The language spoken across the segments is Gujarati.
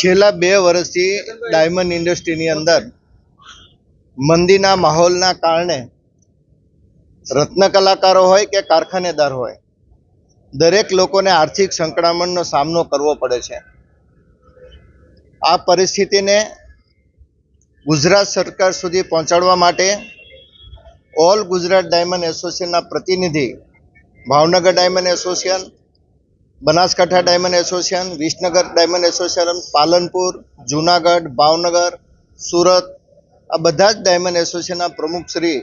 છેલ્લા બે વર્ષથી ડાયમંડ ઇન્ડસ્ટ્રીની અંદર મંદીના માહોલના કારણે રત્ન કલાકારો હોય કે કારખાનેદાર હોય, દરેક લોકોને આર્થિક સંકળામણનો સામનો કરવો પડે છે. આ પરિસ્થિતિને ગુજરાત સરકાર સુધી પહોંચાડવા માટે ઓલ ગુજરાત ડાયમંડ એસોસિએશનના પ્રતિનિધિ Bhavnagar diamond association Banaskantha diamond association Visnagar diamond association Palanpur, Junagadh, Bhavnagar, Surat, આ બધા જ ડાયમંડ એસોસિએશનના પ્રમુખશ્રી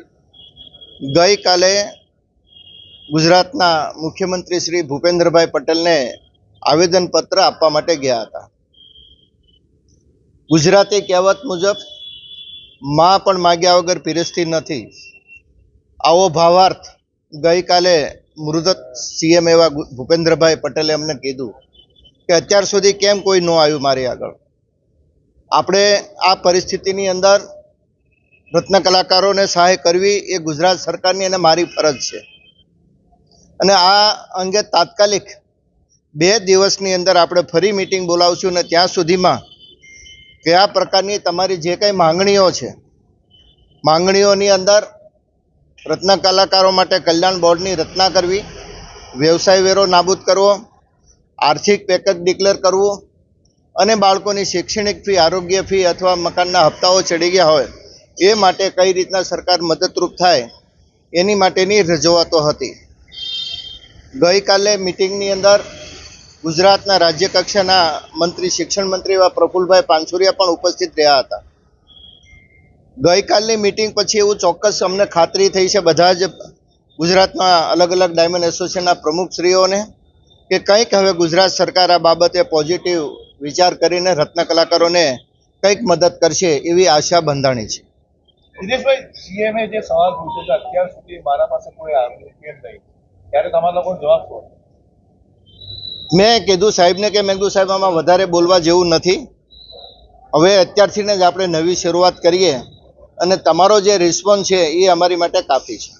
ગઈકાલે ગુજરાતના મુખ્યમંત્રી શ્રી ભૂપેન્દ્રભાઈ પટેલને આવેદનપત્ર આપવા માટે ગયા હતા. ગુજરાતી કહેવત મુજબ, માં પણ માગ્યા વગર પીરસતી નથી. આવો ભાવાર્થ ગઈકાલે મૃદત સીએમ એવા ભૂપેન્દ્રભાઈ પટેલે અમને કીધું કે અત્યાર સુધી કેમ કોઈ ન આવ્યું મારી આગળ? આપણે આ પરિસ્થિતિની અંદર રત્ન કલાકારોને સહાય કરવી એ ગુજરાત સરકારની અને મારી ફરજ છે. અને આ અંગે તાત્કાલિક બે દિવસની અંદર આપણે ફરી મિટિંગ બોલાવશું અને ત્યાં સુધીમાં કયા પ્રકારની તમારી જે કંઈ માંગણીઓ છે, માંગણીઓની અંદર રત્ન કલાકારો માટે કલ્યાણ બોર્ડની રચના કરવી, વ્યવસાય વેરો નાબૂદ કરવો, આર્થિક પેકેજ ડિક્લેર કરવું અને બાળકોની શૈક્ષણિક ફી, આરોગ્ય ફી અથવા મકાનના હપ્તાઓ ચડી ગયા હોય એ માટે કઈ રીતના સરકાર મદદરૂપ થાય એની માટેની રજૂઆતો હતી. ગઈકાલે મિટિંગની અંદર ગુજરાતના રાજ્ય કક્ષાના મંત્રી, શિક્ષણ મંત્રી એવા પ્રફુલભાઈ પાનસુરિયા પણ ઉપસ્થિત રહ્યા હતા. ગઈકાલની મિટિંગ પછી એવું ચોક્કસ અમને ખાતરી થઈ છે બધા જ ગુજરાતમાં અલગ અલગ ડાયમંડ એસોસિએશનના પ્રમુખશ્રીઓને કે કંઈક હવે ગુજરાત સરકાર આ બાબતે પોઝિટિવ વિચાર કરીને રત્ન કલાકારોને કંઈક મદદ કરશે એવી આશા બંધાણી છે. દિનેશભાઈ સીએમએ જે સવાલ પૂછ્યો છે અત્યાર સુધી મારા પાસે કોઈ નહીં. ત્યારે તમારા લોકો જવાબ શું મેં કીધું સાહેબને કે મેં કીધું સાહેબ આમાં વધારે બોલવા જેવું નથી. હવે અત્યારથી જ આપણે નવી શરૂઆત કરીએ. અને તમારો જે રિસ્પોન્સ છે એ અમારી માટે કાફી છે.